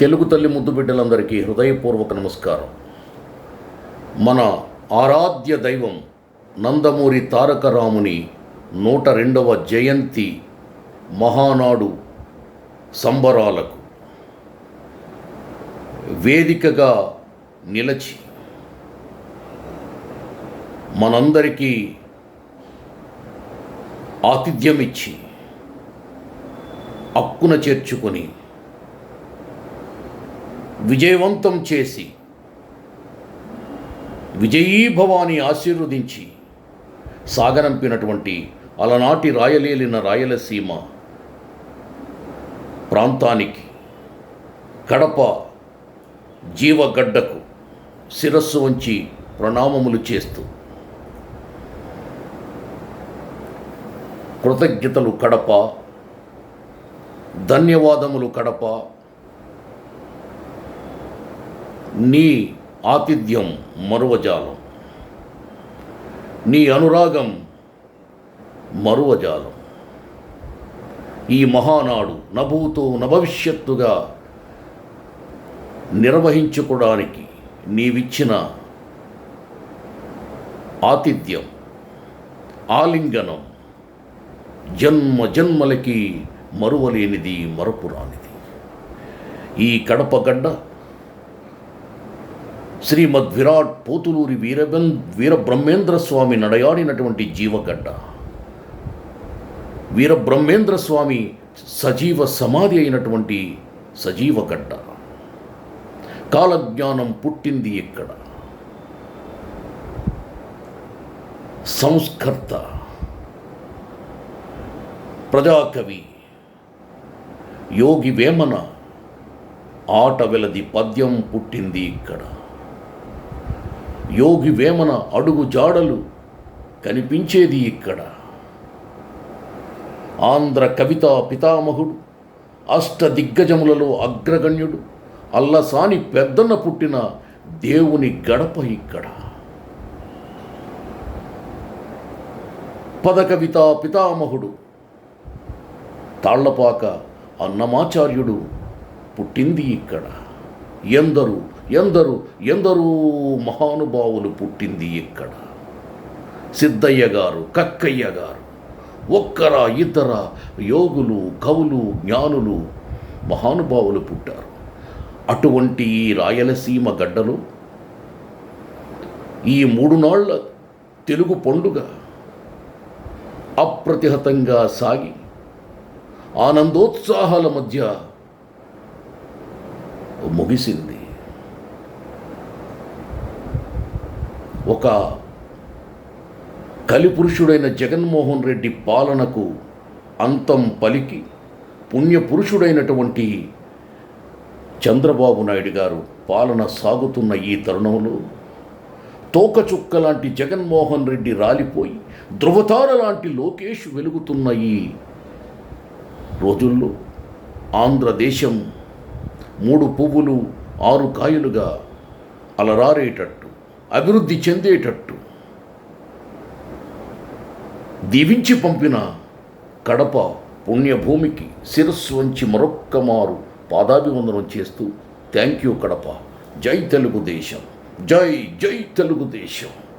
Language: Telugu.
తెలుగు తల్లి ముద్దు బిడ్డలందరికీ హృదయపూర్వక నమస్కారం. మన ఆరాధ్య దైవం నందమూరి తారక రాముని నూట రెండవ జయంతి మహానాడు సంబరాలకు వేదికగా నిలచి మనందరికీ ఆతిథ్యమిచ్చి అక్కున చేర్చుకొని విజయవంతం చేసి విజయీభవాన్ని ఆశీర్వదించి సాగనంపినటువంటి అలనాటి రాయలేలిన రాయలసీమ ప్రాంతానికి కడప జీవగడ్డకు శిరస్సు వంచి ప్రణామములు చేస్తూ కృతజ్ఞతలు కడప ధన్యవాదములు కడప. నీ ఆతిథ్యం మరువజాలం. నీ అనురాగం మరువజాలం. ఈ మహానాడు నభూతో నభవిష్యత్తుగా నిర్వహించుకోవడానికి నీవిచ్చిన ఆతిథ్యం ఆలింగనం జన్మ జన్మలకి మరువలేనిది మరపురానిది. ఈ కడపగడ్డ శ్రీమద్ విరాట్ పోతులూరి వీరబెన్ వీరబ్రహ్మేంద్ర స్వామి నడయాడినటువంటి జీవగడ్డ. వీరబ్రహ్మేంద్ర స్వామి సజీవ సమాధి అయినటువంటి సజీవగడ్డ. కాలజ్ఞానం పుట్టింది ఇక్కడ. సంస్కర్త. ప్రజాకవి. యోగి వేమన. ఆట వెలది పద్యం పుట్టింది ఇక్కడ. యోగి వేమన అడుగు జాడలు కనిపించేది ఇక్కడ. ఆంధ్ర కవితా పితామహుడు అష్ట దిగ్గజములలో అగ్రగణ్యుడు అల్లసాని పెద్దన పుట్టిన దేవుని గడప ఇక్కడ. పదకవితా పితామహుడు తాళ్ళపాక అన్నమాచార్యుడు పుట్టింది ఇక్కడ. ఎందరూ ఎందరు ఎందరూ మహానుభావులు పుట్టింది ఇక్కడ. సిద్ధయ్య గారు కక్కయ్య గారు ఒక్కర ఇతర యోగులు కవులు జ్ఞానులు మహానుభావులు పుట్టారు. అటువంటి రాయలసీమ గడ్డలో ఈ మూడు నాళ్ళ తెలుగు పండుగ అప్రతిహతంగా సాగి ఆనందోత్సాహాల మధ్య ముగిసింది. ఒక కలిపురుషుడైన జగన్మోహన్ రెడ్డి పాలనకు అంతం పలికి పుణ్యపురుషుడైనటువంటి చంద్రబాబు నాయుడు గారు పాలన సాగుతున్న ఈ తరుణంలో తోకచుక్క లాంటి జగన్మోహన్ రెడ్డి రాలిపోయి ధృవతార లాంటి లోకేష్ వెలుగుతున్న ఈ రోజుల్లో ఆంధ్రదేశం మూడు పువ్వులు ఆరు కాయలుగా అలరారేటట్టు. అభివృద్ధి చెందేటట్టు. దీవించి పంపిన కడప పుణ్యభూమికి శిరస్సు వంచి మరొక్క మారు పాదాభివందనం చేస్తూ థ్యాంక్ యూ కడప. జై తెలుగుదేశం. జై జై తెలుగుదేశం.